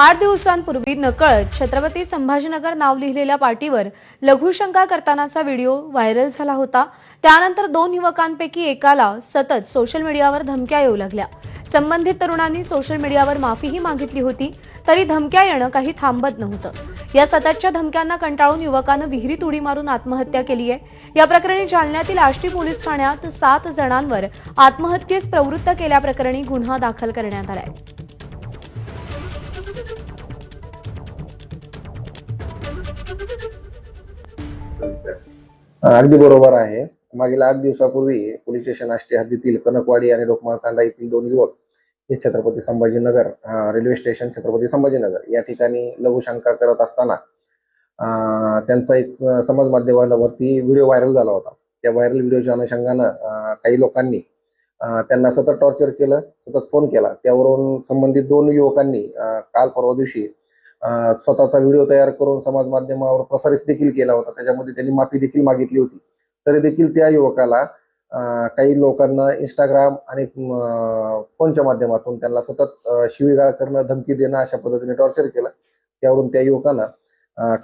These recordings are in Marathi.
आठ दिवसांपूर्वी नकळत छत्रपती संभाजीनगर नाव लिहिलेल्या पाटीवर लघुशंका करतानाचा व्हिडिओ व्हायरल झाला होता. त्यानंतर दोन युवकांपैकी एकाला सतत सोशल मीडियावर धमक्या येऊ लागल्या. संबंधित तरुणांनी सोशल मीडियावर माफीही मागितली होती तरी धमक्या येणं काही थांबत नव्हतं. या सततच्या धमक्यांना कंटाळून युवकानं विहिरीत उडी मारून आत्महत्या केली आहे. या प्रकरणी जालन्यातील आष्टी पोलीस ठाण्यात सात जणांवर आत्महत्येस प्रवृत्त केल्याप्रकरणी गुन्हा दाखल करण्यात आलाय. अगदी बरोबर आहे. मागील आठ दिवसापूर्वी पोलीस स्टेशन आष्टी हद्दीतील कनकवाडी आणि लोकमाळ तांडा येथील दोन युवक हे छत्रपती संभाजीनगर रेल्वे स्टेशन छत्रपती संभाजीनगर या ठिकाणी लघुशंका करत असताना त्यांचा एक समाज माध्यमांवरती व्हिडिओ व्हायरल झाला होता. त्या व्हायरल व्हिडिओच्या अनुषंगानं काही लोकांनी त्यांना सतत टॉर्चर केलं सतत फोन केला. त्यावरून संबंधित दोन युवकांनी काल परवा दिवशी स्वतःचा व्हिडिओ तयार करून समाज माध्यमावर प्रसारित देखील केला होता. त्याच्यामध्ये त्यांनी माफी देखील मागितली होती. तरी देखील त्या युवकाला काही लोकांना इंस्टाग्राम आणि फोनच्या माध्यमातून त्यांना सतत शिवीगाळ करणं धमकी देणं अशा पद्धतीने टॉर्चर केलं. त्यावरून त्या युवकाला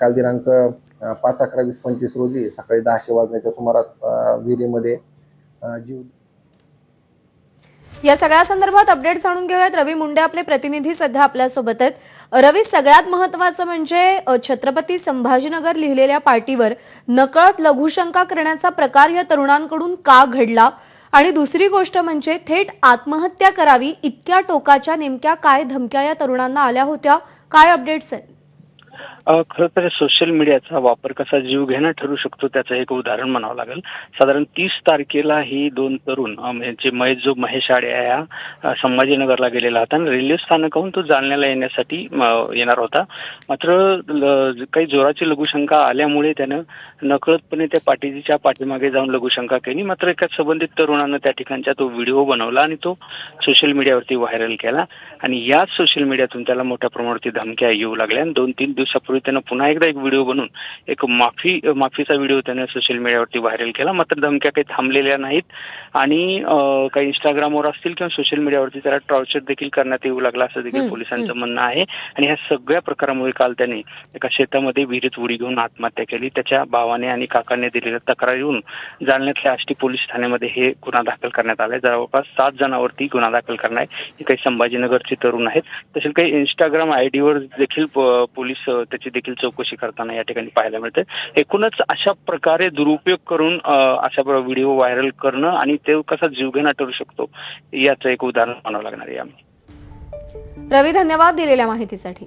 काल दिनांक पाच अकरा वीस पंचवीस रोजी सकाळी दहाशे वाजण्याच्या सुमारास विहिरीमध्ये जीव या सगळ्या संदर्भात अपडेट जाणून घेऊयात. रवी मुंडे आपले प्रतिनिधी सध्या आपल्यासोबत आहेत. रवी सगळ्यात महत्वाचं म्हणजे छत्रपती संभाजीनगर लिहिलेल्या पार्टीवर नकळत लघुशंका करण्याचा प्रकार या तरुणांकडून का घडला? आणि दुसरी गोष्ट म्हणजे थेट आत्महत्या करावी इतक्या टोकाच्या नेमक्या काय धमक्या या तरुणांना आल्या होत्या? काय अपडेट्स आहेत? खरं तर सोशल मीडियाचा वापर कसा जीव घेणं ठरू शकतो त्याचं एक उदाहरण म्हणावं लागेल. साधारण तीस तारखेला ही दोन तरुण म्हणजे महेश जो महेश आडे या संभाजीनगरला गेलेला होता आणि रेल्वे स्थानकाहून तो जालन्याला येण्यासाठी येणार होता. मात्र ल- काही जोराची लघुशंका आल्यामुळे त्यानं नकळतपणे त्या पाठीच्या पाठीमागे जाऊन लघुशंका केली. मात्र एका संबंधित तरुणानं त्या ठिकाणचा तो व्हिडिओ बनवला आणि तो सोशल मीडियावरती व्हायरल केला. आणि याच सोशल मीडियातून त्याला मोठ्या प्रमाणावरती धमक्या येऊ लागल्या आणि दोन तीन दिवसापूर्वी त्यानं पुन्हा एकदा एक व्हिडिओ बनवून एक माफी माफीचा व्हिडिओ त्यानं सोशल मीडियावरती व्हायरल केला. मात्र धमक्या काही थांबलेल्या नाहीत. आणि काही इंस्टाग्रामवर असतील किंवा सोशल मीडियावरती त्याला टॉर्चर देखील करण्यात येऊ लागला असं देखील पोलिसांचं म्हणणं आहे. आणि ह्या सगळ्या प्रकारामुळे काल त्याने एका शेतामध्ये विहिरीत उडी घेऊन आत्महत्या केली. त्याच्या भावाने आणि काकाने दिलेल्या तक्रारीवरून जालन्यातल्या आष्टी पोलीस ठाण्यामध्ये हे गुन्हा दाखल करण्यात आलाय. जवळपास सात जणांवरती गुन्हा दाखल करणार आहे. हे काही संभाजीनगरचे तरुण आहेत. तसेच काही इंस्टाग्राम आयडीवर देखील पोलीस अ, याची देखील चौकशी करताना या ठिकाणी पाहायला मिळते एकूणच अशा प्रकारे दुरुपयोग करून अशा व्हिडिओ व्हायरल करणं आणि ते कसा जीवघेणा ठरू शकतो याचं एक उदाहरण म्हणावं लागणार आहे आम्ही. रवी धन्यवाद दिलेल्या माहितीसाठी.